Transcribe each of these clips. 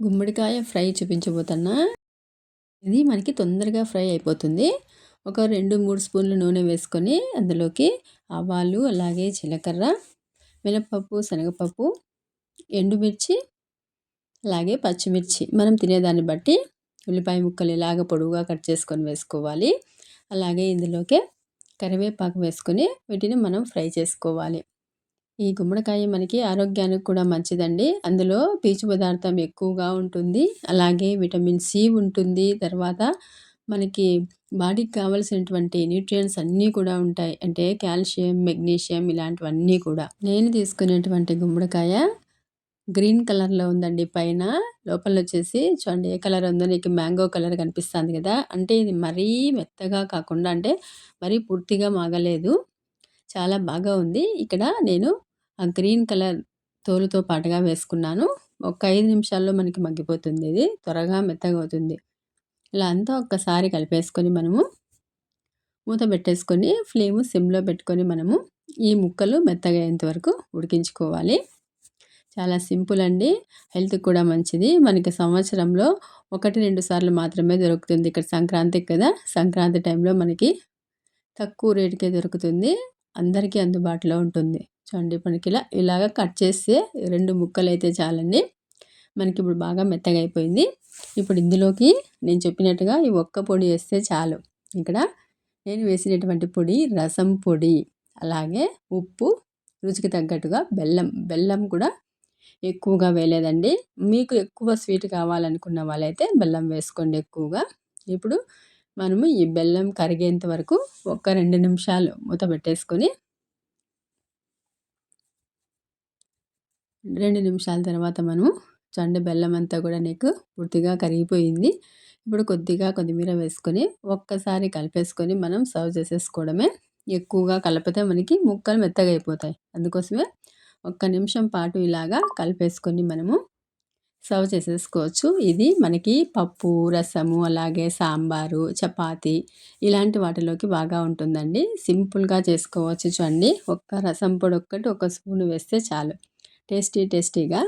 గుమ్మడికాయ ఫ్రై చూపించబోతున్నా. ఇది మనకి తొందరగా ఫ్రై అయిపోతుంది. ఒక రెండు మూడు స్పూన్లు నూనె వేసుకొని అందులోకి ఆవాలు అలాగే జీలకర్ర మినపప్పు శనగపప్పు ఎండుమిర్చి అలాగే పచ్చిమిర్చి. మనం తినేదాన్ని బట్టి ఉల్లిపాయ ముక్కలు ఇలాగ పొడవుగా కట్ చేసుకొని వేసుకోవాలి. అలాగే ఇందులోకి కరివేపాకు వేసుకొని వీటిని మనం ఫ్రై చేసుకోవాలి. ఈ గుమ్మడికాయ మనకి ఆరోగ్యానికి కూడా మంచిదండి. అందులో పీచు పదార్థం ఎక్కువగా ఉంటుంది. అలాగే విటమిన్ సి ఉంటుంది. తర్వాత మనకి బాడీకి కావాల్సినటువంటి న్యూట్రియంట్స్ అన్నీ కూడా ఉంటాయి. అంటే కాల్షియం మెగ్నీషియం ఇలాంటివన్నీ కూడా. నేను తీసుకునేటువంటి గుమ్మడికాయ గ్రీన్ కలర్లో ఉందండి. పైన లోపల వచ్చేసి చూడండి ఏ కలర్ ఉందో నీకు మ్యాంగో కలర్ కనిపిస్తుంది కదా. అంటే ఇది మరీ మెత్తగా కాకుండా అంటే మరీ పూర్తిగా మాగలేదు. చాలా బాగా ఉంది. ఇక్కడ నేను ఆ గ్రీన్ కలర్ తోలుతో పాటుగా వేసుకున్నాను. ఒక ఐదు నిమిషాల్లో మనకి మగ్గిపోతుంది ఇది. త్వరగా మెత్తగా అవుతుంది ఇలా అంతా ఒక్కసారి కలిపేసుకొని మనము మూత పెట్టేసుకొని ఫ్లేమ్ సిమ్లో పెట్టుకొని మనము ఈ ముక్కలు మెత్తగా అయ్యేంత వరకు ఉడికించుకోవాలి. చాలా సింపుల్ అండి. హెల్త్కి కూడా మంచిది. మనకి సంవత్సరంలో ఒకటి రెండు సార్లు మాత్రమే దొరుకుతుంది ఇక్కడ సంక్రాంతికి కదా. సంక్రాంతి టైంలో మనకి తక్కువ రేటుకే దొరుకుతుంది. అందరికీ అందుబాటులో ఉంటుంది. చూడండి మనకి ఇలా ఇలాగ కట్ చేస్తే రెండు ముక్కలు అయితే చాలండి. మనకి ఇప్పుడు బాగా మెత్తగా అయిపోయింది ఇప్పుడు ఇందులోకి నేను చెప్పినట్టుగా ఈ ఒక్క పొడి వేస్తే చాలు. ఇక్కడ నేను వేసినటువంటి పొడి రసం పొడి అలాగే ఉప్పు రుచికి తగ్గట్టుగా బెల్లం. బెల్లం కూడా ఎక్కువగా వేయలేదండి. మీకు ఎక్కువ స్వీట్ కావాలనుకున్న వాళ్ళైతే బెల్లం వేసుకోండి ఎక్కువగా. ఇప్పుడు మనము ఈ బెల్లం కరిగేంత వరకు ఒక రెండు నిమిషాలు మూత పెట్టేసుకొని రెండు నిమిషాల తర్వాత మనము చండు బెల్లం అంతా కూడా నీకు పూర్తిగా కరిగిపోయింది. ఇప్పుడు కొద్దిగా కొత్తిమీర వేసుకొని ఒక్కసారి కలిపేసుకొని మనం సర్వ్ చేసేసుకోవడమే. ఎక్కువగా కలిపితే మనకి ముక్కలు మెత్తగా అయిపోతాయి. అందుకోసమే ఒక్క నిమిషం పాటు ఇలాగా కలిపేసుకొని మనము సర్వ్ చేసేసుకోవచ్చు. ఇది మనకి పప్పు రసము అలాగే సాంబారు చపాతి ఇలాంటి వాటిలోకి బాగా ఉంటుందండి. సింపుల్గా చేసుకోవచ్చు చూడండి ఒక్క రసం పొడి ఒక్కటి ఒక స్పూన్ వేస్తే చాలు. టేస్టీ టేస్టీగా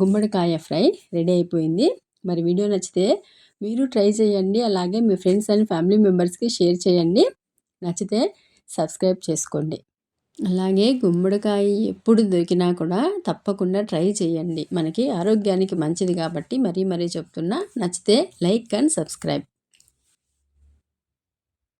గుమ్మడికాయ ఫ్రై రెడీ అయిపోయింది. మరి వీడియో నచ్చితే మీరు ట్రై చేయండి. అలాగే మీ ఫ్రెండ్స్ అండ్ ఫ్యామిలీ మెంబర్స్కి షేర్ చేయండి. నచ్చితే సబ్స్క్రైబ్ చేసుకోండి. అలాగే గుమ్మడికాయ ఎప్పుడు దొరికినా కూడా తప్పకుండా ట్రై చేయండి. మనకి ఆరోగ్యానికి మంచిది కాబట్టి మరీ మరీ చెప్తున్నా. నచ్చితే లైక్ అండ్ సబ్స్క్రైబ్.